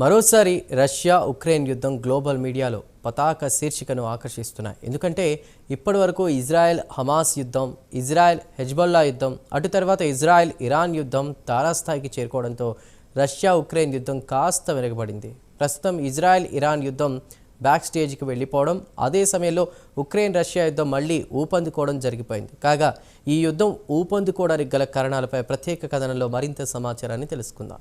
మరోసారి Russia Ukraine యుద్ధం global మీడియాలో పతాక శీర్షికను ఆకర్షిస్తున్నాయి. ఎందుకంటే ఇప్పటివరకు ఇజ్రాయెల్ హమాస్ యుద్ధం ఇజ్రాయెల్ హెజ్బొల్లా యుద్ధం అటు తర్వాత ఇజ్రాయెల్ ఇరాన్ యుద్ధం తారాస్థాయికి చేరుకోవడంతో రష్యా ఉక్రెయిన్ యుద్ధం కాస్త వెనుకబడింది. ప్రస్తుతం ఇజ్రాయెల్ ఇరాన్ యుద్ధం బ్యాక్ స్టేజ్కి వెళ్ళిపోవడం అదే సమయంలో ఉక్రెయిన్ రష్యా యుద్ధం మళ్ళీ ఊపందుకోవడం జరిగిపోయింది. కాగా ఈ యుద్ధం ఊపందుకోవడానికి గల కారణాలపై ప్రత్యేక కథనంలో మరింత సమాచారాన్ని తెలుసుకుందాం.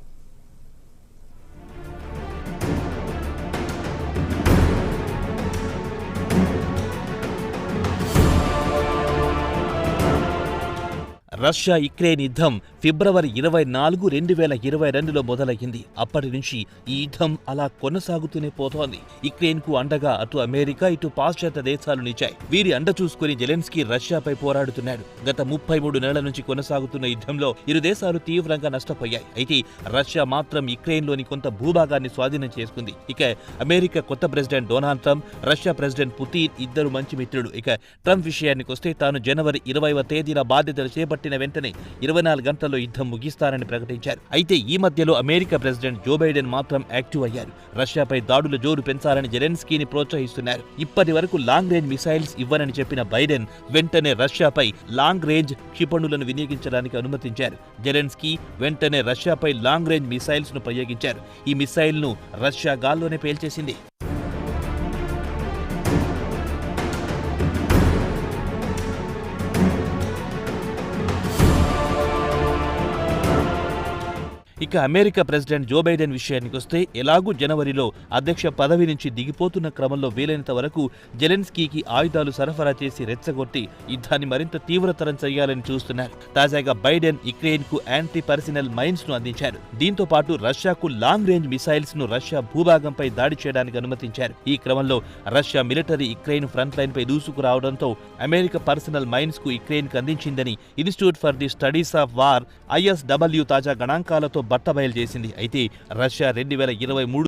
రష్యా యుక్రెయిన్ యుద్ధం ఫిబ్రవరి ఇరవై నాలుగు రెండు వేల ఇరవై రెండులో మొదలయ్యింది. అప్పటి నుంచి ఈ యుద్ధం అలా కొనసాగుతూనే పోతోంది. యుక్రెయిన్కు అండగా అటు అమెరికా ఇటు పాశ్చాత్య దేశాలు నిచ్చాయి వీరి అండ చూసుకుని జెలెన్స్కీ రష్యాపై పోరాడుతున్నాడు గత ముప్పై మూడు నెలల నుంచి కొనసాగుతున్న యుద్ధంలో ఇరు దేశాలు తీవ్రంగా నష్టపోయాయి. అయితే రష్యా మాత్రం యుక్రెయిన్లోని కొంత భూభాగాన్ని స్వాధీనం చేసుకుంది. ఇక అమెరికా కొత్త president Donald Trump Russia president Putin ఇద్దరు మంచి మిత్రుడు ఇక ట్రంప్ విషయానికి వస్తే తాను జనవరి ఇరవైవ తేదీన బాధ్యతలు చేపట్టిన వెంటనే ఇరవై నాలుగు గంటలు గంటల్లో యుద్ధం ముగిస్తారని ప్రకటించారు. అయితే ఈ మధ్యలో అమెరికా ప్రెసిడెంట్ జో బైడెన్ మాత్రం యాక్టివ్ అయ్యారు. రష్యాపై దాడుల జోరు పెంచాలని జెలెన్స్కీని ప్రోత్సహిస్తున్నారు. ఇప్పటి వరకు లాంగ్ రేంజ్ మిసైల్స్ ఇవ్వనని చెప్పిన బైడెన్ వెంటనే రష్యాపై లాంగ్ రేంజ్ క్షిపణులను వినియోగించడానికి అనుమతించారు. జెలెన్స్కీ వెంటనే రష్యాపై లాంగ్ రేంజ్ మిసైల్స్ను ప్రయోగించారు. ఈ మిసైల్ను రష్యా గాల్లోనే పేల్చేసింది. ఇక అమెరికా ప్రెసిడెంట్ జో బైడెన్ విషయానికి వస్తే ఎలాగూ జనవరిలో అధ్యక్ష పదవి నుంచి దిగిపోతున్న క్రమంలో వీలైనంత వరకు జెలెన్స్కీకి ఆయుధాలు సరఫరా చేసి రెచ్చగొట్టి యుద్ధాన్ని మరింత తీవ్రతరం చేయాలని చూస్తున్నారు. తాజాగా బైడెన్ యుక్రెయిన్కు యాంటీ పర్సనల్ మైన్స్ను అందించారు. దీంతో పాటు రష్యాకు లాంగ్ రేంజ్ మిసైల్స్ను రష్యా భూభాగంపై దాడి చేయడానికి అనుమతించారు. ఈ క్రమంలో Russia military Ukraine front line పై దూసుకురావడంతో అమెరికా పర్సనల్ మైన్స్కు యుక్రెయిన్కు అందించిందని institute for the studies of war ISW తాజా గణాంకాలతో బట్టబయలు చేసింది. అయితే రష్యా రెండు వేల ఇరవై మూడు